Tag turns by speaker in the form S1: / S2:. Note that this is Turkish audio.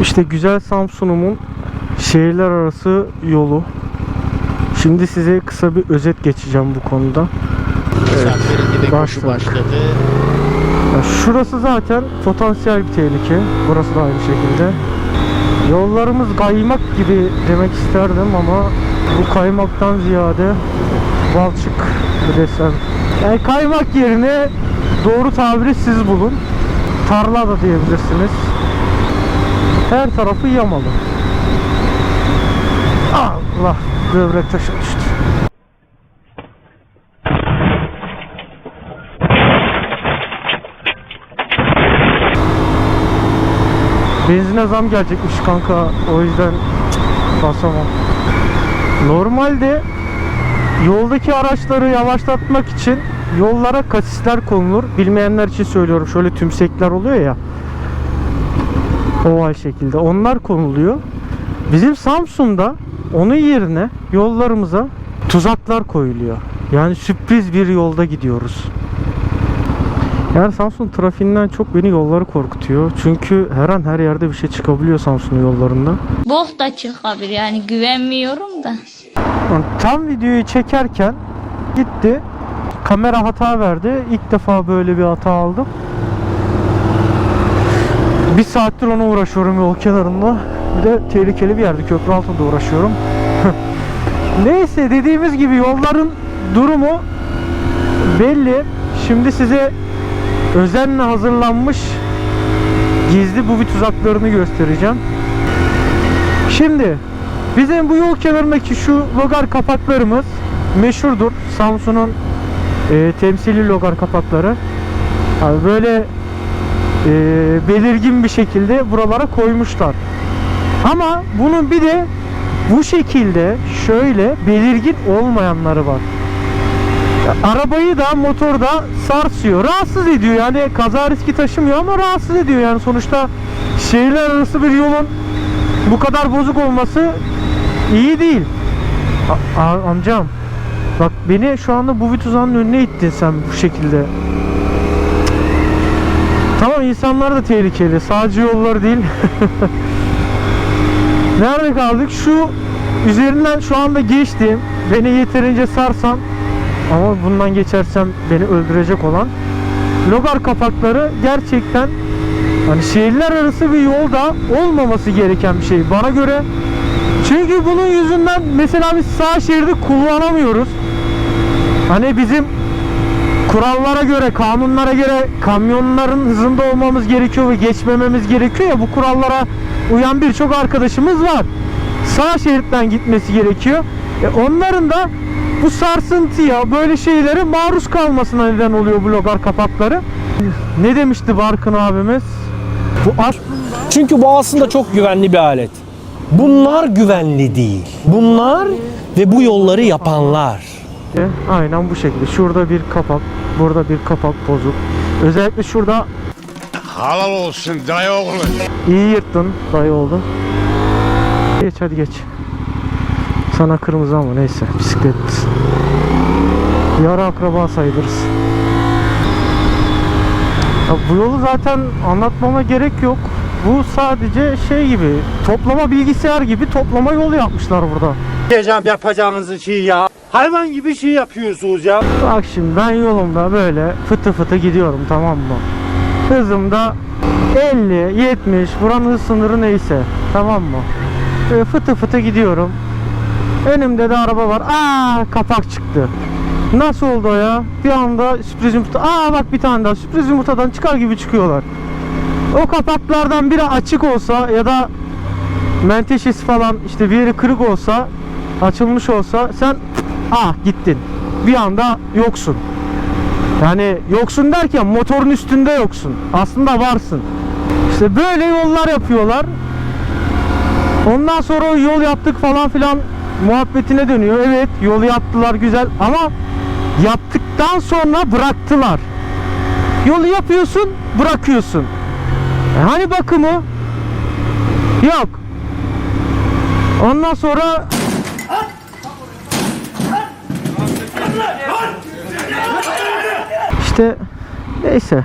S1: İşte güzel Samsun'umun şehirler arası yolu. Şimdi size kısa bir özet geçeceğim bu konuda. Başladık.
S2: başladı.
S1: Ya şurası zaten potansiyel bir tehlike. Burası da aynı şekilde. Yollarımız kaymak gibi demek isterdim ama bu kaymaktan ziyade balçık mı desem. Yani kaymak yerine doğru tabiri siz bulun. Tarla da diyebilirsiniz. Her tarafı yamalı. Allah böbrek taşı düştü. Benzine zam gelecekmiş kanka. O yüzden basamam. Normalde yoldaki araçları yavaşlatmak için yollara kasisler konulur. Bilmeyenler için söylüyorum. Şöyle tümsekler oluyor ya. Oval şekilde. Onlar konuluyor. Bizim Samsun'da onun yerine yollarımıza tuzaklar koyuluyor. Yani sürpriz bir yolda gidiyoruz. Yani Samsun trafiğinden çok beni yolları korkutuyor. Çünkü her an her yerde bir şey çıkabiliyor Samsun'un yollarında.
S3: Bok da çıkabilir yani güvenmiyorum da.
S1: Tam videoyu çekerken gitti. Kamera hata verdi. İlk defa böyle bir hata aldım. Bir saattir ona uğraşıyorum yol kenarında. Bir de tehlikeli bir yerde köprü altında uğraşıyorum. Neyse dediğimiz gibi yolların durumu belli. Şimdi size özenle hazırlanmış gizli buvi tuzaklarını göstereceğim. Şimdi bizim bu yol kenarındaki şu logar kapaklarımız meşhurdur. Samsun'un e, temsili logar kapakları. Abi böyle e, belirgin bir şekilde buralara koymuşlar. Ama bunun bir de bu şekilde şöyle belirgin olmayanları var. Arabayı da motorda sarsıyor. Rahatsız ediyor yani kaza riski taşımıyor ama rahatsız ediyor yani sonuçta şehirler arası bir yolun bu kadar bozuk olması iyi değil. A- amcam bak beni şu anda bu bir tuzağın önüne ittin sen bu şekilde. Tamam insanlar da tehlikeli. Sadece yollar değil. Nerede kaldık? Şu üzerinden şu anda geçtiğim beni yeterince sarsan ama bundan geçersem beni öldürecek olan logar kapakları gerçekten hani şehirler arası bir yolda olmaması gereken bir şey bana göre. Çünkü bunun yüzünden mesela biz sağ şeridi kullanamıyoruz. Hani bizim kurallara göre, kanunlara göre kamyonların hızında olmamız gerekiyor ve geçmememiz gerekiyor ya bu kurallara uyan birçok arkadaşımız var. Sağ şeritten gitmesi gerekiyor. E onların da bu sarsıntıya, böyle şeylere maruz kalmasına neden oluyor bu logar kapakları. Ne demişti Barkın abimiz?
S4: Bu ar- Çünkü bu aslında çok güvenli bir alet. Bunlar güvenli değil. Bunlar ve bu yolları yapanlar.
S1: Aynen bu şekilde. Şurada bir kapak, burada bir kapak bozuk. Özellikle şurada
S5: Halal olsun dayı oğlu.
S1: iyi yırttın dayı oldu. Geç hadi geç. Sana kırmızı ama neyse bisiklet. Yarı akraba sayılırız. Ya bu yolu zaten anlatmama gerek yok. Bu sadece şey gibi toplama bilgisayar gibi toplama yolu yapmışlar burada.
S6: Yapacağım yapacağınız şey ya. Hayvan gibi şey yapıyorsunuz ya.
S1: Bak şimdi ben yolumda böyle fıtı fıtı gidiyorum tamam mı? Hızım da 50, 70 buranın sınırı neyse tamam mı? Böyle fıtı fıtı gidiyorum. Önümde de araba var. Aa kapak çıktı. Nasıl oldu o ya? Bir anda sürpriz yumurta. Aa bak bir tane daha sürpriz yumurtadan çıkar gibi çıkıyorlar. O kapaklardan biri açık olsa ya da menteşesi falan işte bir yeri kırık olsa açılmış olsa sen ah gittin. Bir anda yoksun. Yani yoksun derken motorun üstünde yoksun. Aslında varsın. İşte böyle yollar yapıyorlar. Ondan sonra yol yaptık falan filan muhabbetine dönüyor. Evet yolu yaptılar güzel ama yaptıktan sonra bıraktılar. Yolu yapıyorsun bırakıyorsun. E hani bakımı? Yok. Ondan sonra İşte neyse